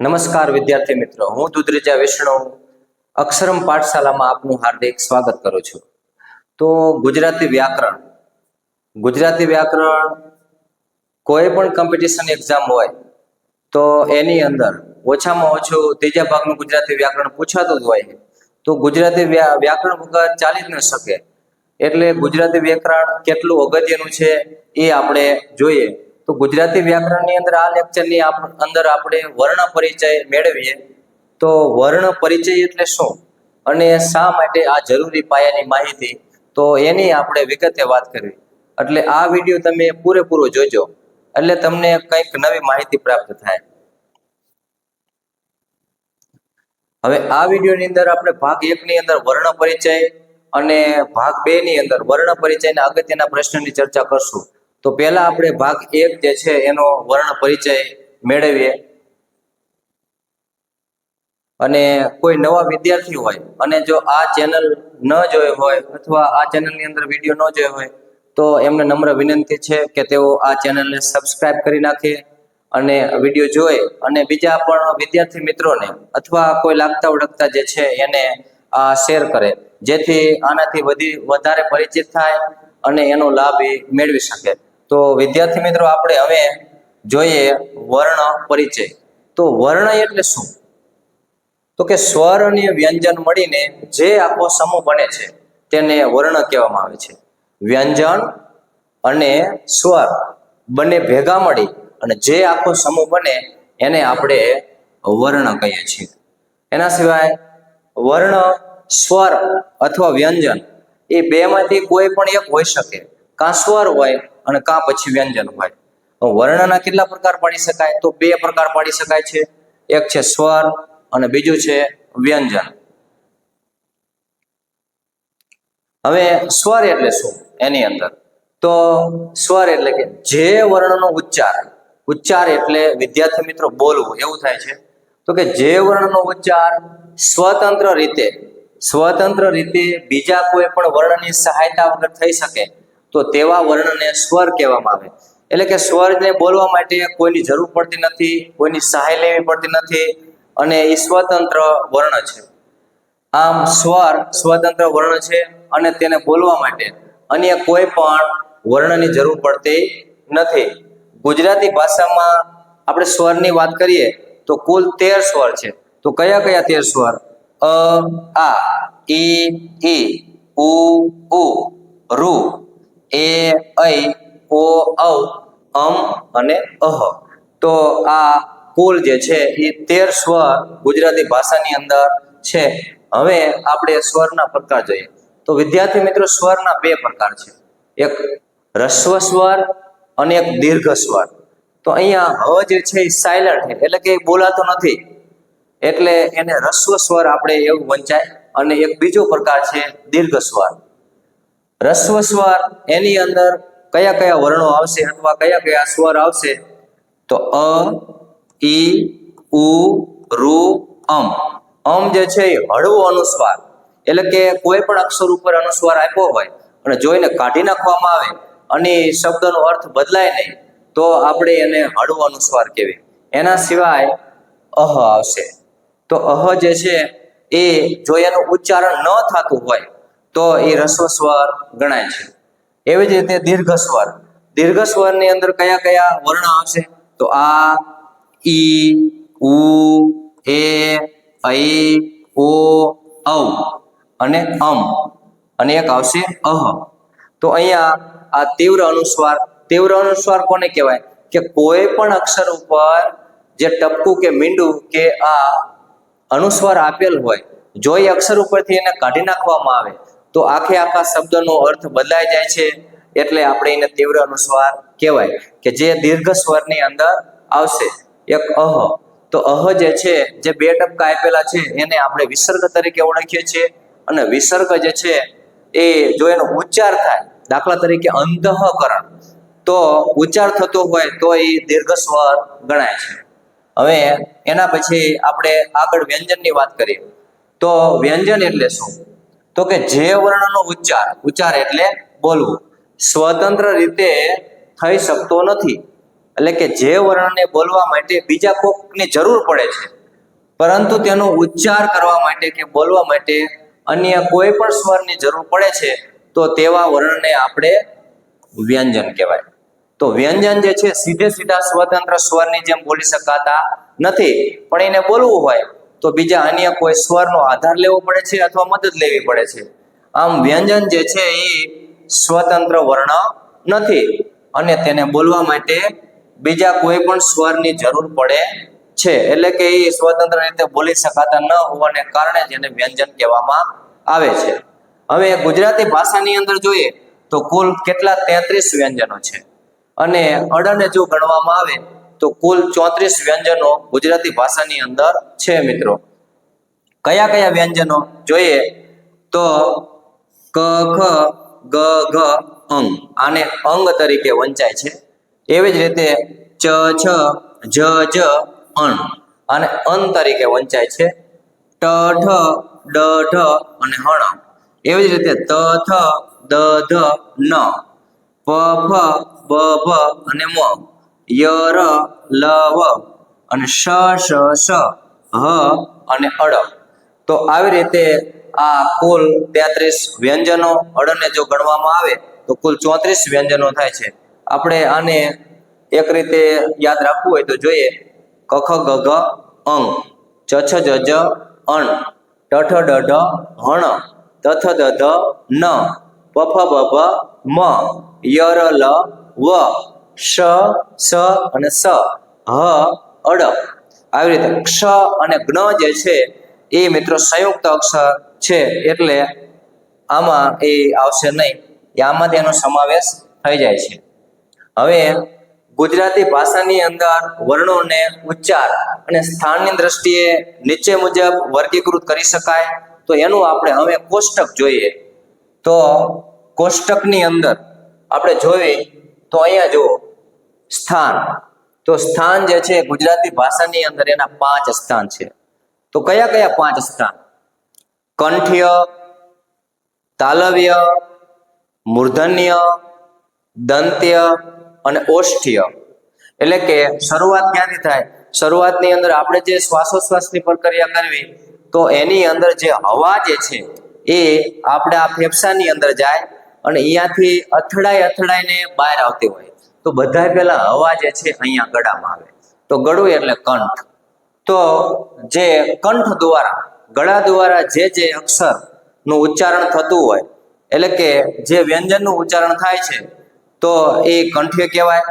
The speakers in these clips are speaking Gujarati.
નમસ્કાર વિદ્યાર્થી મિત્રો, હું દુધરેજા વિષ્ણુ, અક્ષરમ પાઠશાલામાં આપનું હાર્દિક સ્વાગત કરું છું. તો ગુજરાતી વ્યાકરણ ગુજરાતી વ્યાકરણ કોઈ પણ કોમ્પિટિશન એક્ઝામ હોય, તો એની અંદર ઓછામાં ઓછું ત્રીજા ભાગનું ગુજરાતી વ્યાકરણ પૂછાતું જ હોય તો ગુજરાતી વ્યાકરણ વગર ચાલી જ ન શકે. એટલે ગુજરાતી વ્યાકરણ કેટલું અગત્યનું છે એ આપણે જોઈએ. તો ગુજરાતી વ્યાકરણની અંદર આ લેક્ચરની અંદર આપણે વર્ણ પરિચય મેળવીએ. તો વર્ણ પરિચય એટલે શું? અને શા માટે આ જરૂરી પાયાની માહિતી? તો એની આપણે વિગતે વાત કરવી. એટલે આ વીડિયો તમે પૂરેપૂરો જોજો. એટલે તમને કંઈક નવી માહિતી પ્રાપ્ત થાય. હવે આ વિડીયોની અંદર આપણે ભાગ એક ની અંદર વર્ણ પરિચય અને ભાગ બે ની અંદર વર્ણ પરિચયના અગત્યના પ્રશ્નની ચર્ચા કરશું. તો પહેલા આપણે ભાગ એક જે છે એનો વર્ણ પરિચય મેળવીએ. અને કોઈ નવા વિદ્યાર્થી હોય અને જો આ ચેનલ ન જોઈ હોય અથવા આ ચેનલની અંદર વીડિયો ન જોયો હોય, તો એમને નમ્ર વિનંતી છે કે તેઓ આ ચેનલને સબસ્ક્રાઇબ કરી નાખે અને વીડિયો જોઈ અને બીજા પણ વિદ્યાર્થી મિત્રોને અથવા કોઈ લાગતા ઓળખતા જે છે એને શેર કરે, જેથી આનાથી વધી વધારે પરિચિત થાય અને એનો લાભ એ મેળવી શકે. તો વિદ્યાર્થી મિત્રો, આપણે હવે જોઈએ વર્ણ પરિચય. તો વર્ણ એટલે શું? તો કે સ્વર અને વ્યંજન મળીને જે આખો સમૂહ બને છે, તેને વર્ણ કહેવામાં આવે છે. વ્યંજન અને સ્વર બંને ભેગા મળી અને જે આખો સમૂહ બને, એને આપણે વર્ણ કહીએ છીએ. એના સિવાય વર્ણ, સ્વર અથવા વ્યંજન એ બેમાંથી કોઈ પણ એક હોઈ શકે. કાં સ્વર હોય અને કાં પછી વ્યંજન હોય? તો વર્ણના કેટલા પ્રકાર પાડી શકાય? તો બે પ્રકાર પાડી શકાય છે. એક છે સ્વર અને બીજું છે વ્યંજન. હવે સ્વર એટલે શું એની અંદર? તો સ્વર એટલે કે જે વર્ણનો ઉચ્ચાર. ઉચ્ચાર એટલે વિદ્યાર્થી મિત્રો બોલવું, એવું થાય છે. તો કે જે વર્ણનો ઉચ્ચાર સ્વતંત્ર રીતે સ્વતંત્ર રીતે બીજા કોઈ પણ વર્ણની સહાયતા વગર થઈ શકે. તો તેવા વર્ણને સ્વર કહેવામાં આવે. એટલે કે સ્વરને બોલવા માટે કોઈની જરૂર પડતી નથી, કોઈની સહાય લેવી પડતી નથી અને એ સ્વતંત્ર વર્ણ છે. આમ સ્વર સ્વતંત્ર વર્ણ છે અને તેને બોલવા માટે અન્ય કોઈ પણ વર્ણની જરૂર પડતી નથી. ગુજરાતી ભાષામાં આપણે સ્વરની વાત કરીએ તો કુલ તેર સ્વર છે. તો કયા કયા તેર સ્વર? અ, આ, ઈ ઈ, ઉ ઉ, રૂ. એ ઐ ઓ ઔ, અમ અને અહ. તો આ કુલ જે છે એ તેર સ્વર ગુજરાતી ભાષાની અંદર છે. હવે આપણે સ્વરના પ્રકાર જોઈએ. તો વિદ્યાર્થી મિત્રો, સ્વરના બે પ્રકાર છે. એક રસ્વ સ્વર અને એક દીર્ઘ સ્વર. તો અહીંયા હ જે છે એ સાયલન્ટ એટલે કે બોલાતો નથી. એટલે એને રસ્વ સ્વર આપણે એવું વંચાય. અને એક બીજો પ્રકાર છે દીર્ઘ સ્વર. રસ્વ સ્વર એની અંદર કયા કયા વર્ણો આવશે અથવા કયા કયા સ્વર આવશે? તો અ ઈ ઉ, રુ, અમ. અમ જે છે એ હળવો અનુસ્વાર. એટલે કે કોઈ પણ અક્ષર ઉપર અનુસ્વાર આપ્યો હોય અને જોઈને કાઢી નાખવામાં આવે અને શબ્દનો અર્થ બદલાય નહીં, તો આપણે એને હળવો અનુસ્વાર કહેવાય. એના સિવાય અહ આવશે. તો અહ જે છે એ જો એનું ઉચ્ચારણ ન થતું હોય તો એ રસ્વ સ્વર ગણાય છે. એવી જ રીતે દીર્ઘ સ્વર દીર્ઘ સ્વરની અંદર કયા કયા વર્ણ આવશે? તો આ, ઈ, ઉ એ ઐ, ઓ, ઔ અને અમ. અને એક આવશે અહ. તો અહીંયા આ તીવ્ર અનુસ્વાર. તીવ્ર અનુસ્વાર કોને કહેવાય? કે કોઈ પણ અક્ષર ઉપર જે ટપકું કે મીંડું કે આ અનુસ્વાર આપેલ હોય, જો એ અક્ષર ઉપરથી એને કાઢી નાખવામાં આવે તો આખે આખા શબ્દનો અર્થ બદલાઈ જાય છે એટલે આપણે એને તીવ્ર અનુસ્વાર કહેવાય કે જે દીર્ઘ સ્વરની અંદર આવશે. એક અહ. તો અહ જે છે, જે બે ટપકા આપેલા છે, એને આપણે વિસર્ગ તરીકે ઓળખીએ છીએ અને વિસર્ગ જે છે, એ જો એનો ઉચ્ચાર થાય, દાખલા તરીકે અંતઃકરણ, તો ઉચ્ચાર થતો હોય તો એ દીર્ઘ સ્વર ગણાય છે. હવે એના પછી આપણે આગળ વ્યંજનની વાત કરીએ. તો વ્યંજન એટલે શું? તો કે જે વર્ણનો ઉચ્ચાર ઉચ્ચાર એટલે બોલવું. સ્વતંત્ર રીતે થઈ શકતો નથી. એટલે કે જે વર્ણને બોલવા માટે બીજા કોકની જરૂર પડે છે. પરંતુ તેનો ઉચ્ચાર કરવા માટે કે બોલવા માટે અન્ય કોઈ પણ સ્વરની જરૂર પડે છે, તો તેવા વર્ણને આપણે વ્યંજન કહેવાય. તો વ્યંજન જે છે, સીધે સીધા સ્વતંત્ર સ્વરની જેમ બોલી શકાતા નથી. પણ એને બોલવું હોય તો બીજા અન્ય કોઈ સ્વરનો આધાર લેવો પડે છે અથવા મદદ લેવી પડે છે? આમ વ્યંજન જે છે એ સ્વતંત્ર વર્ણ નથી અને તેને બોલવા માટે બીજા કોઈ પણ સ્વરની જરૂર પડે છે. એટલે કે એ સ્વતંત્ર રીતે બોલી શકાતા ન હોવાને કારણે જેને વ્યંજન કહેવામાં આવે છે. હવે ગુજરાતી ભાષાની અંદર જોઈએ તો કુલ કેટલા તેત્રીસ વ્યંજનો છે અને અડને જો ગણવામાં આવે તો કુલ ચોત્રીસ વ્યંજનો ગુજરાતી ભાષાની અંદર છે મિત્રો. કયા કયા વ્યંજનો? જોઈએ. તો ક, ખ, ગ, ઘ અંગ આને અંગ તરીકે વંચાય છે. એવી જ રીતે ચ, છ, જ જ, અણ. આને અન તરીકે વંચાય છે. ટ, ઠ, ડ ઢ અને હણ. એવી જ રીતે ત, થ, દ, ધ, ન. પ, ફ, બ ભ અને મ. ય ર લ વ અને શ શ શ હ અને અડ. તો આવી રીતે આ કુલ તેત્રીસ વ્યંજનો અડને જો ગણવામાં આવે, તો કુલ ચોત્રીસ વ્યંજનો થાય છે. આપણે આને એક રીતે યાદ રાખવું હોય તો જોઈએ. કખ, ગ અંગ ચ, છ, જ જ, અણ. ટઠ ઠ, ડ, ઢ, હણ. તથ થ, દ, ધ, ન. પફ ફ, બ મ. ય ર લ, વ. શ, સ અને સ. હ અડ આવી રીતે ક્ષ અને જ્ઞ જે છે, એ મિત્રો સંયુક્ત અક્ષર છે, એટલે આમાં એ આવશે નહીં. આમાં તેનો સમાવેશ થઈ જાય છે. હવે ગુજરાતી ભાષાની અંદર વર્ણોને ઉચ્ચાર અને સ્થાનની દ્રષ્ટિએ નીચે મુજબ વર્ગીકૃત કરી શકાય. તો એનું આપણે હવે કોષ્ટક જોઈએ. તો કોષ્ટકની અંદર આપણે જોઈએ, તો અહીંયા જુઓ. સ્થાન. તો સ્થાન જે છે, ગુજરાતી ભાષાની અંદર એના પાંચ સ્થાન છે. તો કયા કયા પાંચ સ્થાન? કંઠ્ય, તાલવ્ય, મૂર્ધન્ય, દંત્ય અને ઓષ્ઠ્ય. એટલે કે શરૂઆત ક્યાંથી થાય? શરૂઆતની અંદર આપણે જે શ્વાસોશ્વાસની પ્રક્રિયા કરવી, તો એની અંદર જે હવા જે છે, એ આપણે આ ફેફસાની અંદર જાય અને અહીંયાથી અથડાઈ અથડાઈને બહાર આવતી હોય. તો બધા પહેલા હવા જે છે અહીંયા ગળામાં આવે. તો ગળું એટલે કંઠ. તો જે કંઠ દ્વારા, ગળા દ્વારા જે જે અક્ષરનું ઉચ્ચારણ થતું હોય, એટલે કે જે વ્યંજનનું ઉચ્ચારણ થાય છે, તો એ કંઠ્ય કહેવાય.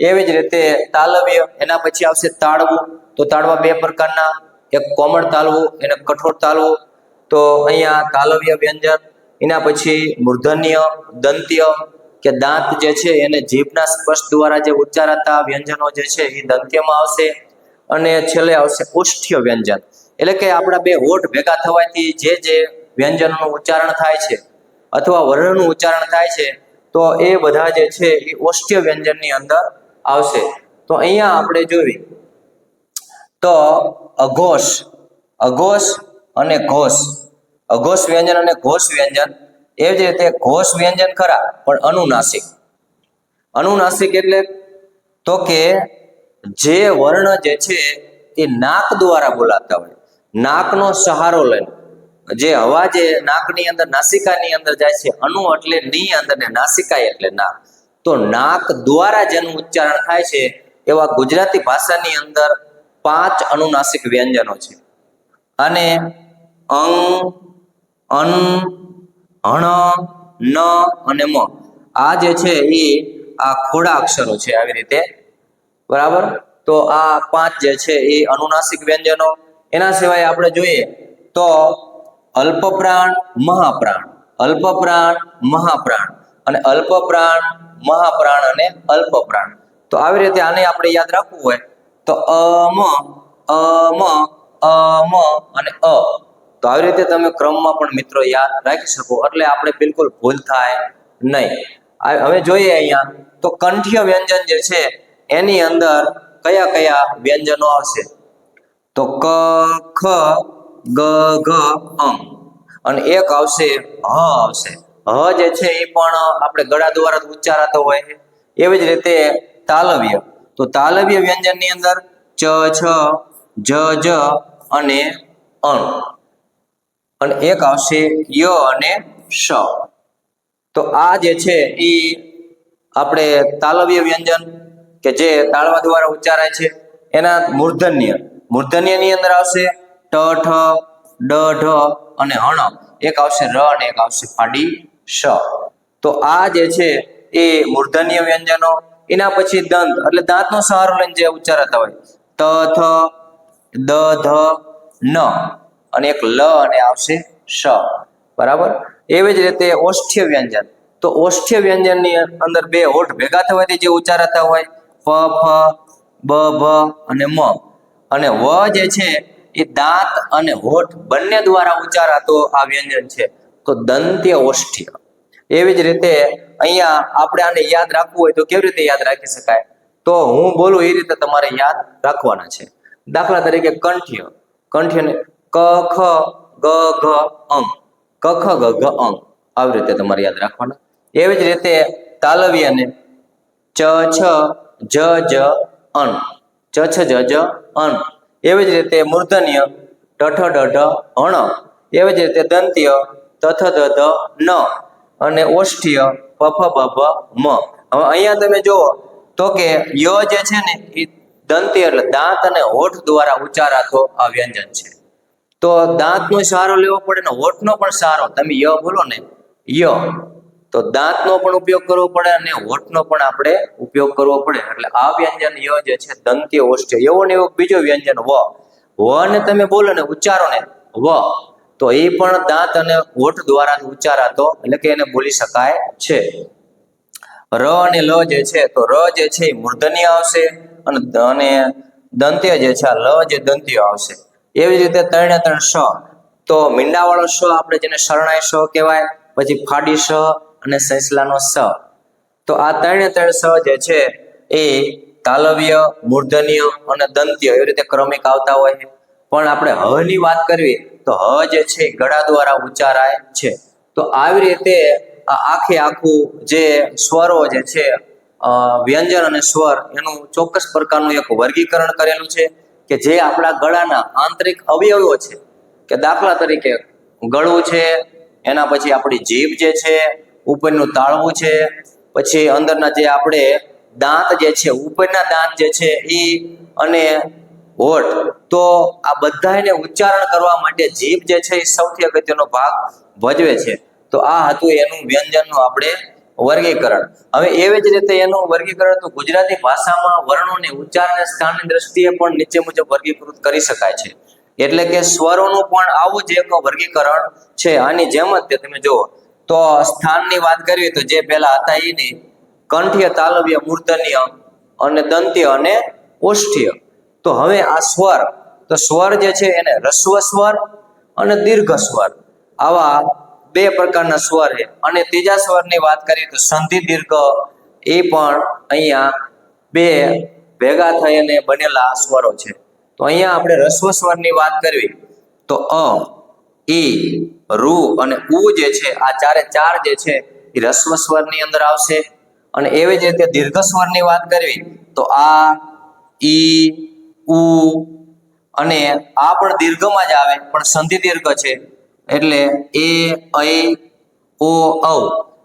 એવી જ રીતે તાલવ્ય, એના પછી આવશે તાળવું. તો તાળવા બે પ્રકારના, એક કોમળ તાલવું, એને કઠોર તાલવું. તો અહીંયા તાલવ્ય વ્યંજન, એના પછી મૂર્ધન્ય, દંત્ય કે દાંત જે છે એને જીભના સ્પર્શ દ્વારા જે ઉચ્ચારાતા વ્યંજનો જે છે એ દંત્યમાં આવશે અને છેલ્લે આવશે ઓષ્ઠ્ય વ્યંજન. એટલે કે આપણા બે હોઠ ભેગા થવાથી જે જે વ્યંજનોનું ઉચ્ચારણ થાય છે અથવા વર્ણનું ઉચ્ચારણ થાય છે, તો એ બધા જે છે એ ઓષ્ઠ્ય વ્યંજનની અંદર આવશે. તો અહીંયા આપણે જોઈએ તો અઘોષ અઘોષ અને ઘોષ. અઘોષ વ્યંજન અને ઘોષ વ્યંજન એ જ રીતે ઘોષ વ્યંજન ખરા, પણ અનુનાસિક. અનુનાસિક એટલે તો કે જે વર્ણ જે છે એ નાક દ્વારા બોલાતા હોય. નાકનો સહારો લઈને. જે હવા જે નાકની અંદર, નાસિકાની અંદર જાય છે અનુ એટલે ની અંદર ને નાસિકા એટલે નાક. તો નાક દ્વારા જેનું ઉચ્ચારણ થાય છે એવા ગુજરાતી ભાષાની અંદર પાંચ અનુનાસિક વ્યંજનો છે. અને અંગ અન હણ ન અને મ. આ જે છે એ આ ખોડા અક્ષરો છે આવી રીતે. બરાબર? તો આ પાંચ જે છે એ અનુનાસિક વ્યંજનો. એના સિવાય આપણે જોઈએ તો અલ્પપ્રાણ, મહાપ્રાણ. અલ્પપ્રાણ, મહાપ્રાણ. અને અલ્પપ્રાણ, મહાપ્રાણ અને અલ્પપ્રાણ. તો આવી રીતે આને આપણે યાદ રાખવું હોય તો અમ અમ અમ અને અ. તો આવી રીતે તમે ક્રમમાં પણ મિત્રો યાદ રાખી શકો. એટલે આપણે બિલકુલ ભૂલ થાય નહીં. હવે જોઈએ અહીંયા. તો કંઠ્ય વ્યંજન જે છે, એની અંદર કયા કયા વ્યંજનો આવશે? તો ક, ખ, ગ, ઘ અને એક આવશે હ આવશે. હ જે છે એ પણ આપણે ગળા દ્વારા ઉચ્ચારાતો હોય એવી જ રીતે તાલવ્ય. તો તો તાલવ્ય વ્યંજનની અંદર ચ, છ, જ જ અને અણ અને એક આવશે ય અને શ તો આ જે છે એ આપણે તાલવ્ય વ્યંજન કે જે તાળવા દ્વારા ઉચ્ચારાય છે, એના મૂર્ધન્ય. મૂર્ધન્યની અંદર આવશે ટ, ઠ, ડ અને હણ એક આવશે ર અને એક આવશે ફાડી શ તો આ જે છે એ મૂર્ધન્ય વ્યંજનો. એના પછી દંત, એટલે દાંતનો સહારો લઈને જે ઉચ્ચારાતા હોય. ત, થ, દ, ધ, ન. અને એક લ અને આવશે શ. બરાબર? એવી જ રીતે ઓષ્ઠ્ય વ્યંજન. તો ઓષ્ઠ્ય વ્યંજનની અંદર બે હોઠ ભેગા થવાથી જે ઉચ્ચારાતા હોય, ફ ફ, બ ભ અને મ. અને વ જે છે એ દાંત અને હોઠ બંને દ્વારા ઉચ્ચારાતો આ વ્યંજન છે. તો દંત્ય ઓષ્ઠ્ય. એવી જ રીતે અહીંયા આપણે આને યાદ રાખવું હોય તો કેવી રીતે યાદ રાખી શકાય? તો હું બોલું એ રીતે તમારે યાદ રાખવાના છે. દાખલા તરીકે કંઠ્ય. કંઠ્યને ક, ખ, ગ, ઘ અંગ ખ, ગ, ઘ અંગ આવી રીતે તમારે યાદ રાખવાના. એવી જ રીતે તાલવ્યને ચ, છ, જ જ, અન. ચ, છ, જ જ, અન. એવી જ રીતે મૂર્ધન્ય, ઢ ઠ ઢ ઢ, અણ. એવી જ રીતે દંત્ય તથ ધ ન. અને ઓષ્ઠ્ય પફ બભ મ. હવે અહીંયા તમે જુઓ, તો કે ય જે છે ને, એ દંત્ય એટલે દાંત અને હોઠ દ્વારા ઉચ્ચારાતો આ વ્યંજન છે. તો દાંતનો સહારો લેવો પડે ને હોઠનો પણ સહારો તમે ય બોલો ને, ય. તો દાંતનો પણ ઉપયોગ કરવો પડે અને હોઠનો પણ આપણે ઉપયોગ કરવો પડે. એટલે આ વ્યંજન ય જે છે, દંત્ય ઓષ્ઠ્ય. એવો ને એવો બીજો વ્યંજન વ. વ ને તમે બોલો ને, ઉચ્ચારો ને, વ. તો એ પણ દાંત અને હોઠ દ્વારા ઉચ્ચારાતો, એટલે કે એને બોલી શકાય છે. ર અને લ જે છે, તો ર જે છે એ મૂર્ધન્ય આવશે અને અને જે છે, આ લ જે દંત્ય આવશે. એવી રીતે ત્રણે ત્રણ શ તો મીંડાવાળો શ આપણે જેને શરણાઈ શ કહેવાય, પછી ફાડી શ અને સૈસલાનો સ. તો આ ત્રણે ત્રણ સ જે છે એ તાલવ્ય, મૂર્ધન્ય અને દંત્ય એવી રીતે ક્રમિક આવતા હોય છે. પણ આપણે હ ની વાત કરવી, તો હ જે છે ગળા દ્વારા ઉચ્ચારાય છે. તો આવી રીતે આખે આખું જે સ્વરો જે છે વ્યંજન અને સ્વર એનું ચોક્કસ પ્રકારનું એક વર્ગીકરણ કરેલું છે. કે જે આપણા ગળાના આંતરિક અવયવો છે, કે દાખલા તરીકે ગળું છે, એના પછી આપણી જીભ જે છે, ઉપરનું તાળવું છે, પછી અંદરના જે આપણે દાંત જે છે, ઉપરના દાંત જે છે એ અને હોઠ, તો આ બધાને ઉચ્ચારણ કરવા માટે જીભ જે છે એ સૌથી અગત્યનો ભાગ ભજવે છે. તો આ હતું એનું વ્યંજનનું આપણે વર્ગીકરણ. હવે એવી જ રીતે એનું વર્ગીકરણ તો ગુજરાતી ભાષામાં વર્ણોને ઉચ્ચારણ સ્થાનની દ્રષ્ટિએ પણ નીચે મુજબ વર્ગીકૃત કરી શકાય છે. એટલે કે સ્વરોનું પણ આવું જ એક વર્ગીકરણ છે. આની જેમ જ તમે જુઓ. તો સ્થાનની વાત કરીએ તો જે પહેલા હતા એની, કંઠ્ય, તાલવ્ય, મૂર્ધન્ય અને દંત્ય અને ઓષ્ઠ્ય. તો હવે આ સ્વર, તો સ્વર જે છે એને રસ્વ સ્વર અને દીર્ઘ સ્વર. આવા બે પ્રકારના સ્વર છે. અને ત્રીજા સ્વરની વાત કરીએ તો સંધિ દીર્ઘ એ પણ અહીંયા બે ભેગા થઈને બનેલા સ્વરો છે. તો અહીંયા આપણે રસ્વ સ્વરની વાત કરવી. તો અ ઈ રૂ અને ઉ જે છે, આ ચારે ચાર જે છે, એ રસ્વ સ્વરની અંદર આવશે. અને એવી જ રીતે દીર્ઘ સ્વરની વાત કરવી. તો આ ઈ ઉ અને આ પણ દીર્ઘમાં જ આવે, પણ સંધિ દીર્ઘ છે. એટલે એ ઐ ઓ, ઔ.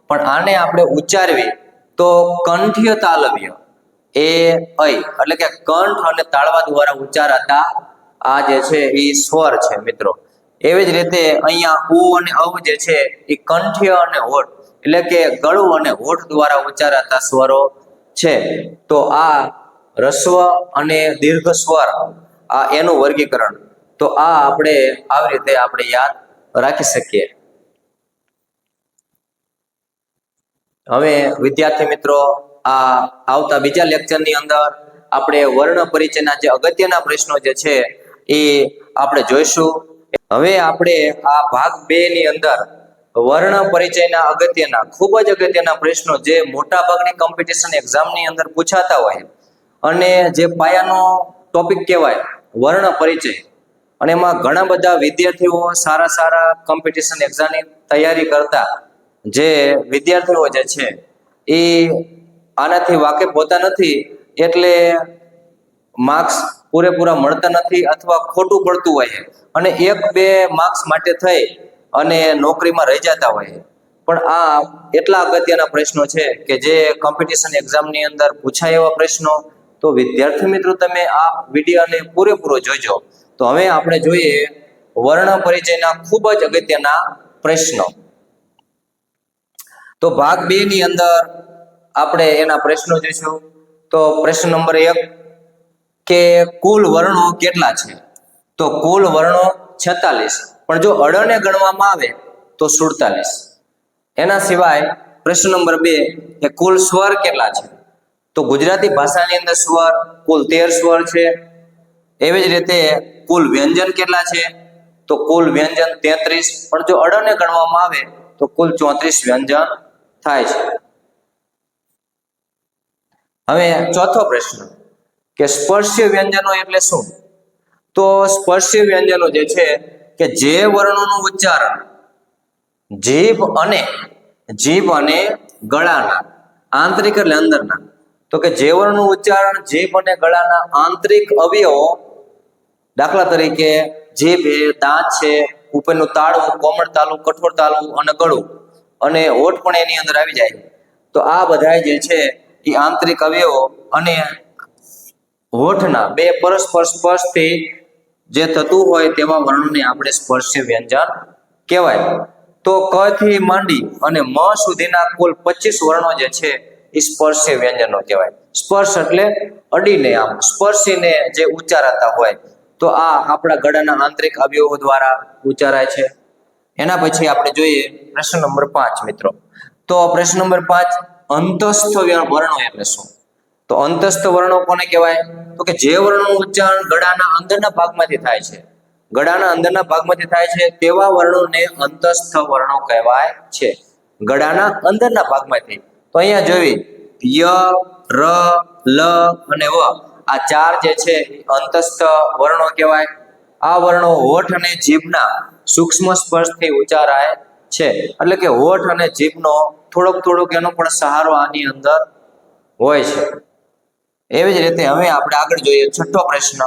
પણ આને આપણે ઉચ્ચારવી તો કંઠ્ય તાલવ્ય. એ ઐ એટલે કે કંઠ અને તાળવા દ્વારા ઉચ્ચારાતા આ જે છે એ સ્વર છે મિત્રો. એવી જ રીતે અહીંયા ઉ અને અવ જે છે એ કંઠ્ય અને હોઠ. એટલે કે ગળું અને હોઠ દ્વારા ઉચ્ચારાતા સ્વરો છે. તો આ રસ્વ અને દીર્ઘ સ્વર, આ એનું વર્ગીકરણ. તો આ આપણે આવી રીતે આપણે યાદ રાખી શકીએ. હવે વિદ્યાર્થી મિત્રો, આ આવતા બીજા લેક્ચરની અંદર આપણે વર્ણ પરિચયના જે અગત્યના પ્રશ્નો જે છે એ આપણે જોઈશું. હવે આપણે આ ભાગ બે ની અંદર વર્ણ પરિચયના અગત્યના, ખૂબ જ અગત્યના પ્રશ્નો જે મોટા ભાગની કોમ્પિટિશન એક્ઝામની અંદર પૂછાતા હોય અને જે પાયાનો ટોપિક કહેવાય, વર્ણ પરિચય. અને એમાં ઘણા બધા વિદ્યાર્થીઓ સારા સારા કોમ્પિટિશન એક્ઝામની તૈયારી કરતા જે વિદ્યાર્થીઓ જે છે, એ આનાથી વાકેફ હોતા નથી, એટલે માર્ક્સ પૂરેપૂરા મળતા નથી અથવા ખોટું પડતું હોય અને એક બે માર્ક્સ માટે થઈ અને નોકરીમાં રહી જતા હોય પણ આ એટલા અગત્યના પ્રશ્નો છે કે જે કોમ્પિટિશન એક્ઝામની અંદર પૂછાય એવા પ્રશ્નો, તો વિદ્યાર્થી મિત્રો તમે આ વિડીયોને પૂરેપૂરો જોજો. તો હવે આપણે જોઈએ વર્ણ પરિચયના ખૂબ જ અગત્યના પ્રશ્નો. તો ભાગ બે ની અંદર આપણે એના પ્રશ્નો જોઈશું. તો પ્રશ્ન નંબર એક કે કુલ વર્ણો કેટલા છે? તો કુલ વર્ણો છેતાલીસ. પણ જો અડને ગણવામાં આવે તો સુડતાલીસ. એના સિવાય પ્રશ્ન નંબર બે કે કુલ સ્વર કેટલા છે? તો ગુજરાતી ભાષાની અંદર સ્વર કુલ તેર સ્વર છે. એવી જ રીતે કુલ વ્યંજન કેટલા છે? તો કુલ વ્યંજન તેત્રીસ. પણ જો અડને ગણવામાં આવે, તો કુલ ચોત્રીસ વ્યંજન થાય છે. હવે ચોથો પ્રશ્ન કે સ્પર્શ્ય વ્યંજનો એટલે શું? તો સ્પર્શ્ય વ્યંજનો જે છે કે જે વર્ણોનું ઉચ્ચારણ, જીભ અને જીભ અને ગળાના, આંતરિક એટલે અંદરના. તો કે જે વર્ણનું ઉચ્ચારણ, જીભ અને ગળાના આંતરિક અવયવો દાખલા તરીકે જે બે દાંત છે, ઉપરનું તાળું કોમળ તાલું કઠોળ તાલું અને ગળું અને હોઠ પણ એની અંદર આવી જાય. તો આ બધા જે છે, એ આંતરિક અવયવો અને હોઠના બે પરસ્પર સ્પર્શથી જે થતું હોય તેવા વર્ણોને આપણે સ્પર્શ્ય વ્યંજન કહેવાય. તો ક થી માંડી અને મ સુધીના કુલ પચીસ વર્ણો જે છે, એ સ્પર્શ્ય વ્યંજનો કહેવાય. સ્પર્શ એટલે અડીને આમ, સ્પર્શીને જે ઉચ્ચારાતા હોય તો આ આપણા ગળાના આંતરિક અવયવો દ્વારા ઉચ્ચારાય છે. એના પછી આપણે જોઈએ પ્રશ્ન નંબર પાંચ મિત્રો. તો પ્રશ્ન નંબર પાંચ, અંતસ્થ વર્ણો એટલે શું તો અંતસ્થ વર્ણો કોને કહેવાય? તો કે જે વર્ણોનું ઉચ્ચારણ ગળાના અંદરના ભાગમાંથી થાય છે. ગળાના અંદરના ભાગમાંથી થાય છે, તેવા વર્ણોને અંતસ્થ વર્ણો કહેવાય છે. ગળાના અંદરના ભાગમાંથી. તો અહીંયા જોઈ ય, ર, લ અને વ. આ ચાર જે છે અંતસ્થ વર્ણો કહેવાય. આ વર્ણો હોઠ અને જીભના સૂક્ષ્મ સ્પર્શથી ઉચ્ચારાય છે. એટલે કે હોઠ અને જીભનો થોડોક થોડોક એનો પણ સહારો આની અંદર હોય છે. એવી જ રીતે હવે આપણે આગળ જોઈએ છઠ્ઠો પ્રશ્ન,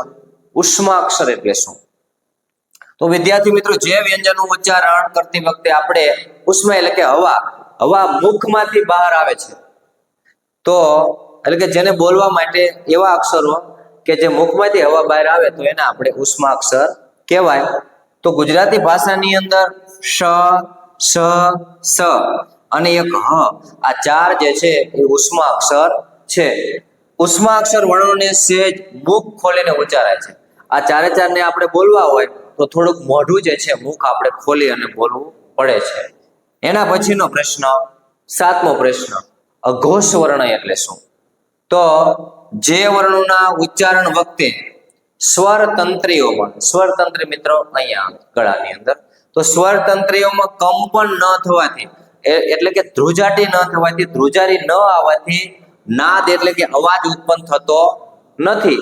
ઉષ્માક્ષર એટલે શું તો વિદ્યાર્થી મિત્રો, જે વ્યંજનનું ઉચ્ચારણ કરતી વખતે આપણે ઉષ્મા એટલે કે હવા હવા મુખમાંથી બહાર આવે છે. તો એટલે કે જેને બોલવા માટે એવા અક્ષરો કે જે મુખમાંથી હવા બહાર આવે તો એને આપણે ઉષ્મા અક્ષર કહેવાય. તો ગુજરાતી ભાષાની અંદર શ, સ સ અને એક હ. આ ચાર જે છે એ ઉષ્મા અક્ષર છે. ઉષ્મા અક્ષર વર્ણોને સેજ મુખ ખોલીને ઉચ્ચારાય છે. આ ચારે ચારને આપણે બોલવા હોય તો થોડુંક મોઢું જે છે મુખ આપણે ખોલી અને બોલવું પડે છે. એના પછીનો પ્રશ્ન સાતમો પ્રશ્ન અઘોષ વર્ણ એટલે શું? તો જે વર્ણોના ઉચ્ચારણ વખતે સ્વર તંત્રીઓમાં સ્વર તંત્ર મિત્રો અહીંયા ગળાની અંદર, તો સ્વર તંત્રીઓમાં કંપન ન થવાથી એટલે કે ધ્રુજાટી ન થવાથી, ધ્રુજારી ન આવવાથી નાદ એટલે કે અવાજ ઉત્પન્ન થતો નથી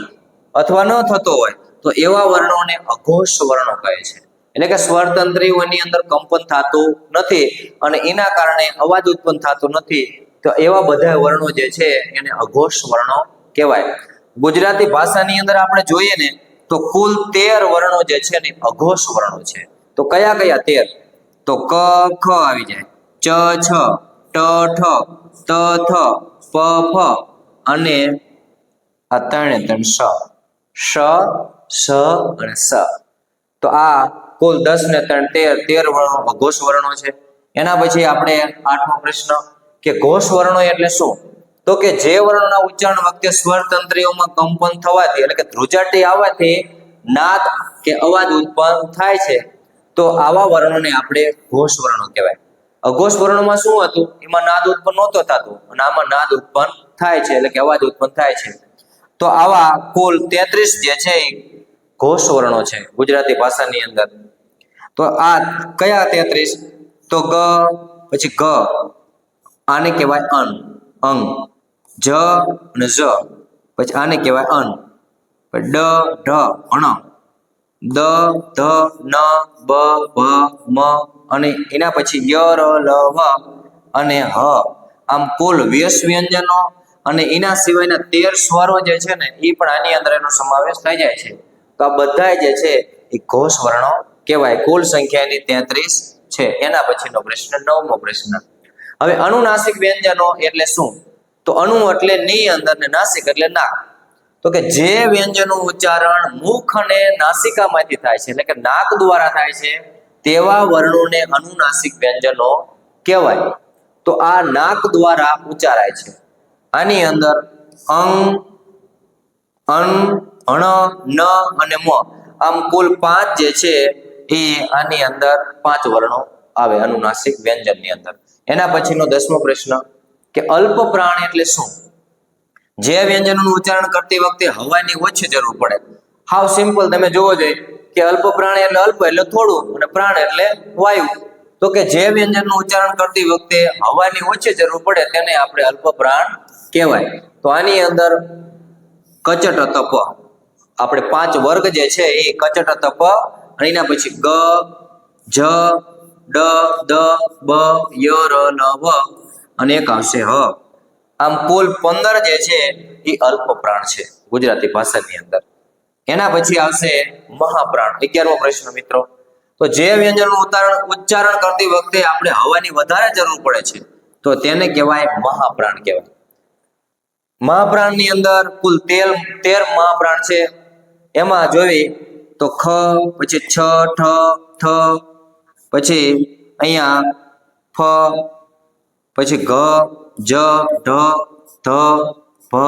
અથવા ન થતો હોય, તો એવા વર્ણોને અઘોષ વર્ણો કહે છે. એટલે કે સ્વર તંત્રીઓની અંદર કંપન થતું નથી અને એના કારણે અવાજ ઉત્પન્ન થતો નથી તો એવા બધા વર્ણો જે છે એને અઘોષ વર્ણો કહેવાય. ગુજરાતી ભાષાની અંદર આપણે જોઈએ ને, તો કુલ તેર વર્ણો જે છે ને અઘોષ વર્ણો છે. તો કયા કયા તેર? તો ક, ખ આવી જાય. ચ, છ, ટ, ઠ, ત, થ, પ, ફ અને આ ત્રણે ત્રણ સ. શ, સ અને સ. તો આ કુલ દસ ને ત્રણ તેર તેર વર્ણો અઘોષ વર્ણો છે. એના પછી આપણે આઠમો પ્રશ્ન કે ઘોષ વર્ણો એટલે શું? તો કે જે વર્ણોના ઉચ્ચારણ વખતે સ્વર તંત્રીઓમાં કંપન થવાથી, એટલે કે ધ્રુજાટી આવવાથી નાદ કે અવાજ ઉત્પન્ન થાય છે, તો આવા વર્ણોને આપણે ઘોષ વર્ણો કહેવાય. અઘોષ વર્ણોમાં શું હતું? એમાં નાદ ઉત્પન્ન નહોતો થતો, અને આમાં નાદ ઉત્પન્ન થાય છે, એટલે કે અવાજ ઉત્પન્ન થાય છે. તો આવા કુલ તેત્રીસ જે છે એ ઘોષ વર્ણો છે, ગુજરાતી ભાષાની અંદર. તો આ કયા તેત્રીસ? તો ગ, પછી ગ આને કહેવાય અન, અંગ, જ અને જ પછી આને કહેવાય અન. ડ, ઢ, અણ. દ, ધ, ન, બ ભ મ અને એના પછી ય, ર, લ, વ અને હ. આમ કુલ વ્યસ વ્યંજનો અને એના સિવાયના તેર સ્વરો જે છે ને એ પણ આની અંદર એનો સમાવેશ થઈ જાય છે. તો આ બધા જે છે, એ ઘોષ વર્ણો કહેવાય. કુલ સંખ્યા એની તેત્રીસ છે. એના પછીનો પ્રશ્ન નવમો પ્રશ્ન. હવે અનુનાસિક વ્યંજનો એટલે શું? તો અણુ એટલે ની અંદર ને નાસિક એટલે નાક તો કે જે વ્યંજનનું ઉચ્ચારણ મુખ અને નાસિકામાંથી થાય છે, એટલે કે નાક દ્વારા થાય છે, તેવા વર્ણોને અનુનાસિક વ્યંજનો કહેવાય. તો આ નાક દ્વારા ઉચ્ચારાય છે. આની અંદર અંગ, અન, અણ, ન અને મ. આમ કુલ પાંચ જે છે, એ આની અંદર પાંચ વર્ણો આવે અનુનાસિક વ્યંજનની અંદર. એના પછીનો દસમો પ્રશ્ન કે અલ્પ પ્રાણ એટલે શું? જે વ્યંજનોનું ઉચ્ચારણ કરતી વખતે હવાની ઓછી જરૂર પડે. હાવ સિમ્પલ તમે જોવો જોઈએ કે અલ્પ પ્રાણ એટલે અલ્પ એટલે થોડું અને પ્રાણ એટલે વાયુ. તો કે જે વ્યંજનનું ઉચ્ચારણ કરતી વખતે હવાની ઓછી જરૂર પડે તેને આપણે અલ્પ પ્રાણ કહેવાય. તો આની અંદર કચટ તપ. આપણે પાંચ વર્ગ જે છે એ કચટ તપ એના પછી ગ, જ ડ, દ, બ, ય, ર, ન, વ અને એક આવશે હ. આમ કુલ પંદર જે છે એ અલ્પ પ્રાણ છે ગુજરાતી ભાષાની અંદર. એના પછી આવશે મહાપ્રાણ. અગિયારમો પ્રશ્ન મિત્રો. તો જે વ્યંજનનું ઉચ્ચારણ ઉચ્ચારણ કરતી વખતે આપણે હવાની વધારે જરૂર પડે છે. તો તેને કહેવાય મહાપ્રાણ કહેવાય. મહાપ્રાણની અંદર કુલ તેર તેર મહાપ્રાણ છે. એમાં જોઈએ તો ખ, પછી છ, ઠ, થ પછી અહીંયા ફ, પછી ઘ, જ, ઢ, ધ, ભ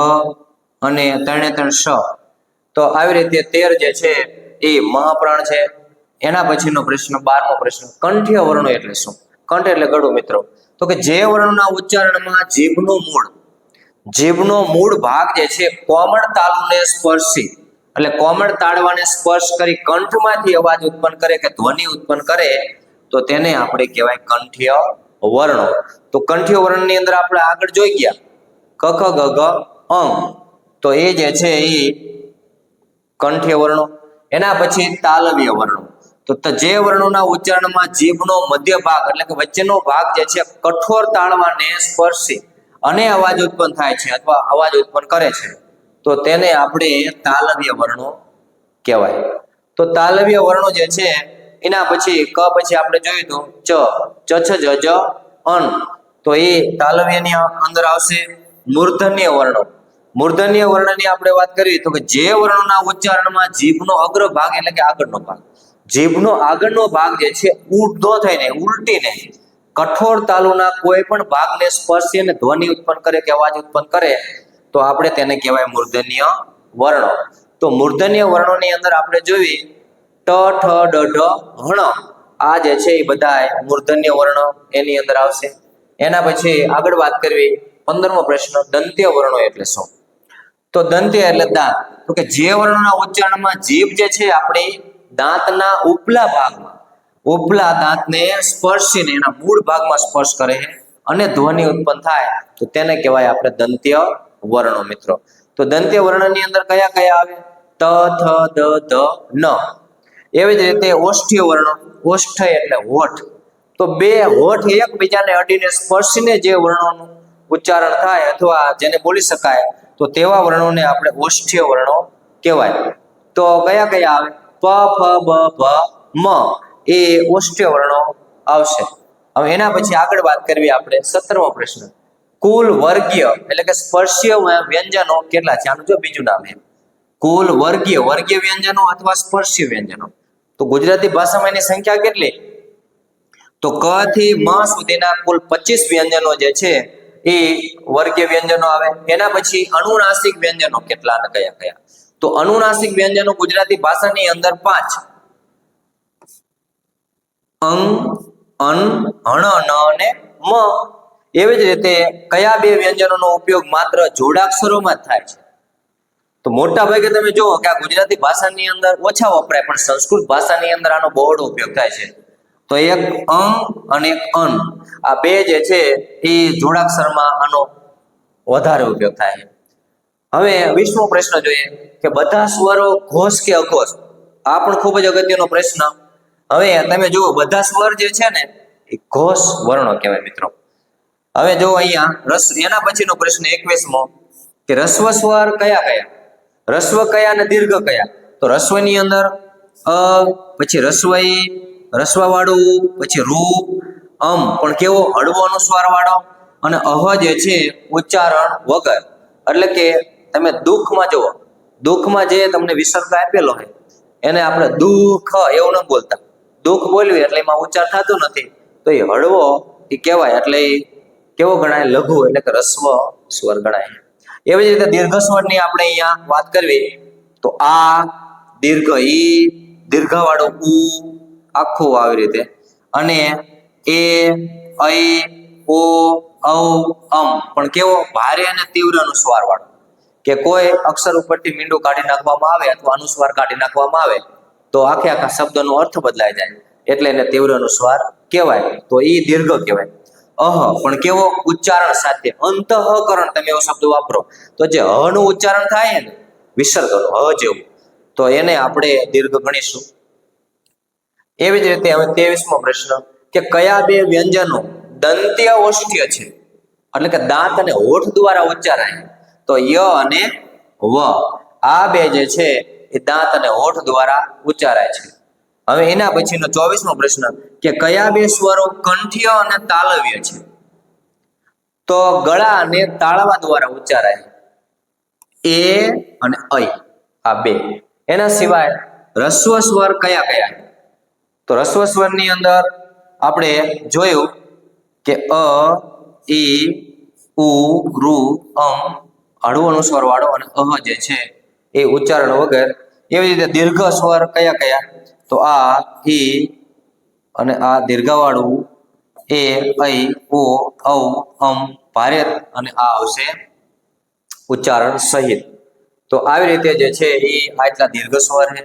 અને ત્રણે ત્રણ શ. તો આવી રીતે તેર જે છે એ મહાપ્રાણ છે. એના પછીનો પ્રશ્ન, બારમો પ્રશ્ન, કંઠ્ય વર્ણો એટલે શું? કંઠ એટલે ગળું, મિત્રો. તો કે જે વર્ણના ઉચ્ચારણમાં જીભનું મૂળ, જીભનો મૂળ ભાગ જે છે કોમળ તાલુને સ્પર્શી. એટલે કોમળ તાળવાને સ્પર્શ કરી કંઠમાંથી અવાજ ઉત્પન્ન કરે કે ધ્વનિ ઉત્પન્ન કરે તો તેને આપણે કહેવાય કંઠ્ય વર્ણો. તો કંઠ્ય વર્ણની અંદર આપણે આગળ જોઈ ગયા. ક, ખ, ગ અંગ તો એ જે છે એ કંઠ્ય વર્ણો. એના પછી તાલવ્ય વર્ણો. તો જે વર્ણોના ઉચ્ચારણમાં જીભનો મધ્ય ભાગ એટલે કે વચ્ચેનો ભાગ જે છે કઠોર તાળવાને સ્પર્શી. અને અવાજ ઉત્પન્ન થાય છે અથવા અવાજ ઉત્પન્ન કરે છે. તો તેને આપણે તાલવ્ય વર્ણો કહેવાય. તો તાલવ્ય વર્ણો જે છે એના પછી ક પછી આપણે જોયું તો ચ. ચ છ જ જ, અન. તો એ તાલવ્યની અંદર આવશે મૂર્ધન્ય વર્ણો. મૂર્ધન્ય વર્ણની આપણે વાત કરીએ તો કે જે વર્ણોના ઉચ્ચારણમાં જીભનો અગ્ર ભાગ એટલે કે આગળનો ભાગ. જીભનો આગળનો ભાગ જે છે ઊંધો થઈને, ઉલટીને કઠોર તાલુના કોઈ પણ ભાગને સ્પર્શી અને ધ્વનિ ઉત્પન્ન કરે કે અવાજ ઉત્પન્ન કરે, તો આપણે તેને કહેવાય મૂર્ધન્ય વર્ણો. તો મૂર્ધન્ય વર્ણોની અંદર આપણે જોઈ ટ, ઠ, ડ, ઢ હણ આ જે છે એ બધા મૂર્ધન્ય વર્ણ એની અંદર આવશે. એના પછી આગળ વાત કરવી પંદરમો પ્રશ્ન, દંત્ય વર્ણો એટલે શું? તો દંત્ય એટલે દાંત. તો કે જે વર્ણોના ઉચ્ચારણમાં જીભ જે છે આપણી દાંતના ઉપલા ભાગમાં. ઉપલા દાંતને સ્પર્શીને એના મૂળ ભાગમાં સ્પર્શ કરે અને ધ્વનિ ઉત્પન્ન થાય. તો તેને કહેવાય આપણે દંત્ય વર્ણો મિત્રો. તો દંત્ય વર્ણની અંદર કયા કયા આવે? ત, થ, દ, ધ, ન. એવી જ રીતે ઓષ્ઠ્ય વર્ણો ઓષ્ઠ એટલે હોઠ. તો બે હોઠ એકબીજાને અડીને સ્પર્શીને જે વર્ણોનું ઉચ્ચારણ થાય અથવા જેને બોલી શકાય, તો તેવા વર્ણોને આપણે ઓષ્ઠ્ય વર્ણો કહેવાય. તો કયા કયા આવે? પ, ફ, બ ભ મ. એ ઓષ્ઠ્ય વર્ણો આવશે. હવે એના પછી આગળ વાત કરવી આપણે સત્તરમો પ્રશ્ન. કુલ વર્ગીય એટલે કે સ્પર્શીય વ્યંજનો કેટલા છે? આનું જો બીજું નામ એમ કુલ વર્ગીય વર્ગીય વ્યંજનો અથવા સ્પર્શીય વ્યંજનો. તો ગુજરાતી ભાષામાં એની સંખ્યા કેટલી? તો ક થી મ સુધીના કુલ પચીસ વ્યંજનો જે છે, એ વર્ગીય વ્યંજનો આવે. એના પછી અનુનાસિક વ્યંજનો કેટલા કયા કયા? તો અનુનાસિક વ્યંજનો ગુજરાતી ભાષાની અંદર પાંચ. અંગ, અન, હણ, ન અને મ. એવી જ રીતે કયા બે વ્યંજનોનો ઉપયોગ માત્ર જોડાક્ષરોમાં થાય છે? તો મોટા ભાગે તમે જુઓ કે આ ગુજરાતી ભાષાની અંદર ઓછા વપરાય, પણ સંસ્કૃત ભાષાની અંદર આનો બહોળો ઉપયોગ થાય છે. તો એક અંગ અને એક અન, આ બે જે છે એ જોડાક્ષરમાં આનો વધારે ઉપયોગ થાય છે. હવે વીસમો પ્રશ્ન જોઈએ કે બધા સ્વરો ઘોષ કે અઘોષ? આ પણ ખૂબ જ અગત્યનો પ્રશ્ન. હવે તમે જુઓ, બધા સ્વર જે છે ને, એ ઘોષ વર્ણો કહેવાય મિત્રો. હવે જો અહીંયા રસ, એના પછીનો પ્રશ્ન એકવીસમો કે રસ્વ સ્વર કયા કયા? રસ્વ કયા અને દીર્ઘ કયા? તો રસ્વની અંદર અ, પછી રસ્વઈ, રસ્વવાળું, પછી રૂ અમ, પણ કેવો? હળવો અનુસ્વાર વાળો અને અહ જે છે, ઉચ્ચારણ વગર. એટલે કે તમે દુઃખમાં જુઓ. દુઃખમાં જે તમને વિસર્ગ આપેલો હોય, એને આપણે દુઃખ એવું ન બોલતા. દુઃખ બોલવી એટલે એમાં ઉચ્ચાર થતો નથી. તો એ હળવો એ કહેવાય. એટલે કેવો ગણાય? લઘુ, એટલે કે રસ્વ સ્વર ગણાય. એવી જ રીતે દીર્ઘ સ્વરની આપણે અહીંયા વાત કરવી, તો આ દીર્ઘ, ઈ દીર્ઘવાળો ઉ આખું આવી રીતે. અને એ ઐ ઓ, ઔ, અમ, પણ કેવો ભારે અને તીવ્ર અનુસ્વાર વાળો કે કોઈ અક્ષર ઉપરથી મીંડું કાઢી નાખવામાં આવે અથવા અનુસ્વાર કાઢી નાખવામાં આવે, તો આખે આખા શબ્દનો અર્થ બદલાઈ જાય. એટલે એને તીવ્ર અનુસ્વાર કહેવાય. તો એ દીર્ઘ કહેવાય. અહ પણ કેવો ઉચ્ચારણ સાથે અંતઃકરણ તમે એવો શબ્દ વાપરો. તો જે હ નું ઉચ્ચારણ થાય ને, વિસર્ગનું, હ જેવું. તો એને આપણે દીર્ઘ ગણીશું. એવી જ રીતે હવે તેવીસમો પ્રશ્ન કે કયા બે વ્યંજનો દંત્ય ઓષ્ઠ્ય છે? એટલે કે દાંત અને હોઠ દ્વારા ઉચ્ચારાય. તો ય અને વ. આ બે જે છે, એ દાંત અને હોઠ દ્વારા ઉચ્ચારાય છે. હવે એના પછીનો ચોવીસમો પ્રશ્ન કે કયા બે સ્વરો કંઠ્ય અને તાલવ્ય છે? તો ગળા અને તાળવા દ્વારા ઉચ્ચારાય. એ અને ઐ આ બે. એના સિવાય રસ્વ સ્વર કયા કયા? તો રસ્વ સ્વરની અંદર આપણે જોયું કે અ ઈ ઉ રુ અમ હળવો અનુસ્વાર વાળો અને અહ જે છે એ ઉચ્ચારણ વગર એવી રીતે દીર્ઘ સ્વર કયા કયા? તો આ ઈ અને આ દીર્ઘવાળું એ ઐ ઓ ઔ, અમ ભારે અને આ આવશે ઉચ્ચારણ સહિત. તો આવી રીતે જે છે એ આટલા દીર્ઘ સ્વર છે.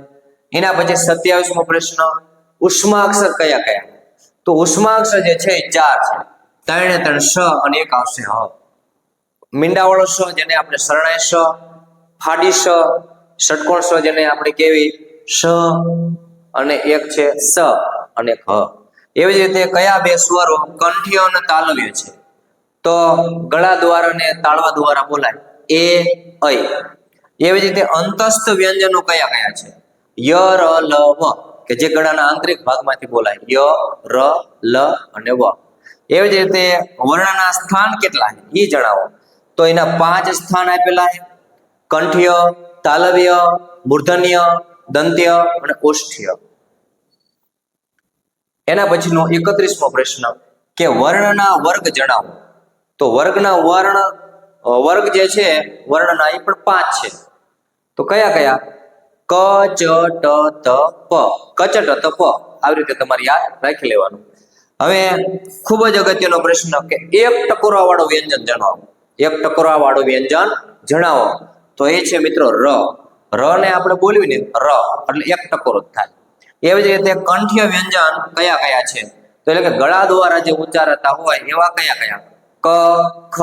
એના પછી સત્યાવીસમો પ્રશ્ન, ઉષ્માક્ષર કયા કયા? તો ઉષ્માક્ષર જે છે ચાર છે. ત્રણે ત્રણ સ અને એક આવશે હ. મીંડાવાળો સ જેને આપણે શરણાય સ, ફાડી સ, ષટકોણ સ જેને આપણે કેવી? શ અને એક છે સ અને ખ. એવી જ રીતે કયા બે સ્વરો કંઠ્ય અને તાલવ્ય છે? તો ગળા દ્વારા ને તાળવા દ્વારા બોલાય. એ ઐ એવી જ રીતે અંતસ્થ વ્યંજનો કયા કયા છે? ય, ર, લ, વ. કે જે ગળાના આંતરિક ભાગમાંથી બોલાય. ય, ર, લ અને વ. એવી જ રીતે વર્ણના સ્થાન કેટલા છે? એ જણાવો. તો એના પાંચ સ્થાન આપેલા છે. કંઠ્ય, તાલવ્ય, મૂર્ધન્ય દંત્ય અને ઓષ્ઠ્ય. એના પછીનો એકત્રીસમો પ્રશ્ન કે વર્ણના વર્ગ જણાવો. તો વર્ગના વર્ણ વર્ગ જે છે, વર્ણના એ પણ પાંચ છે. તો કયા કયા? ક, ચ, ટ, ત, પ. કચટ ત, પ. આવી રીતે તમારે યાદ રાખી લેવાનું. હવે ખૂબ જ અગત્યનો પ્રશ્ન કે એક ટકોરા વાળો વ્યંજન જણાવો. એક ટકોરા વાળું વ્યંજન જણાવો. તો એ છે મિત્રો ર. ર ને આપણે બોલવી ને ર, એટલે એક ટકોરો જ થાય. એવી જ રીતે કંઠ્ય વ્યંજન કયા કયા છે? તો એટલે કે ગળા દ્વારા જે ઉચ્ચારતા હોય એવા કયા કયા? ક, ખ,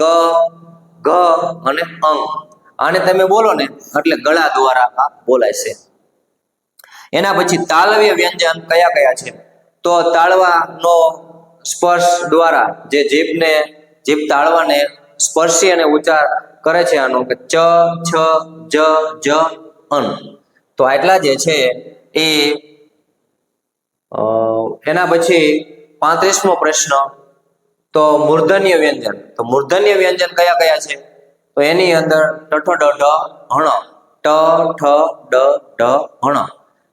ગ ગ અને અંગ આને તમે બોલો ને, એટલે ગળા દ્વારા આ બોલાય છે. એના પછી તાલવ્ય વ્યંજન કયા કયા છે? તો તાળવાનો સ્પર્શ દ્વારા જે જીભને, જીભ તાળવાને સ્પર્શી અને ઉચ્ચાર કરે છે આનો કે ચ, છ, જ જ, અન. તો આટલા જે છે એ એના પછી પાંત્રીસમો પ્રશ્ન. તો મૂર્ધન્ય વ્યંજન. તો મૂર્ધન્ય વ્યંજન કયા કયા છે? તો એની અંદર ટઠ ડ, ઢ હણ ટ, ઠ, ડ, ઢ હણ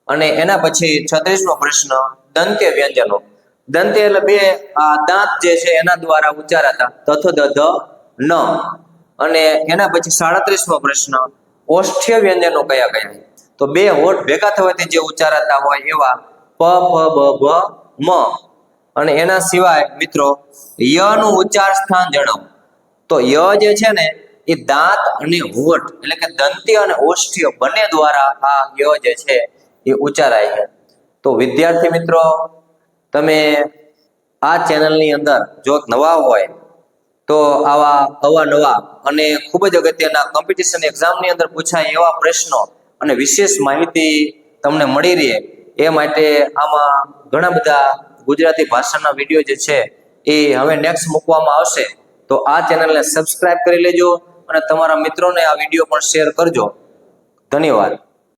અને એના પછી છત્રીસમો પ્રશ્ન, દંત્ય વ્યંજનો. દંત્ય એટલે બે, આ દાંત જે છે એના દ્વારા ઉચ્ચારાતા. તથ ધ ન અને એના પછી સાડત્રીસમો પ્રશ્ન, ઓષ્ઠ્ય વ્યંજનો કયા કયા? તો બે હોઠ ભેગા થવાથી જે ઉચ્ચારાતા હોય એવા પ પ, બ ભ મ. અને એના સિવાય મિત્રો ય નું ઉચ્ચાર સ્થાન જણાવો. તો ય જે છે ને, એ દાંત અને હોઠ, એટલે કે દંતી અને ઓષ્ઠ્ય બંને દ્વારા આ ય જે છે એ ઉચ્ચારાય છે. તો વિદ્યાર્થી મિત્રો, તમે આ ચેનલની અંદર જો નવા હોય તો આવા અવાનવા અને ખૂબ જ અગત્યના કોમ્પિટિશન એક્ઝામની અંદર પૂછાય એવા પ્રશ્નો અને વિશેષ માહિતી તમને મળી રહે એ માટે આમાં ઘણા બધા ગુજરાતી ભાષાના વીડિયો જે છે એ હવે નેક્સ્ટ મૂકવામાં આવશે. તો આ ચેનલને સબસ્ક્રાઇબ કરી લેજો અને તમારા મિત્રોને આ વીડિયો પણ શેર કરજો. ધન્યવાદ.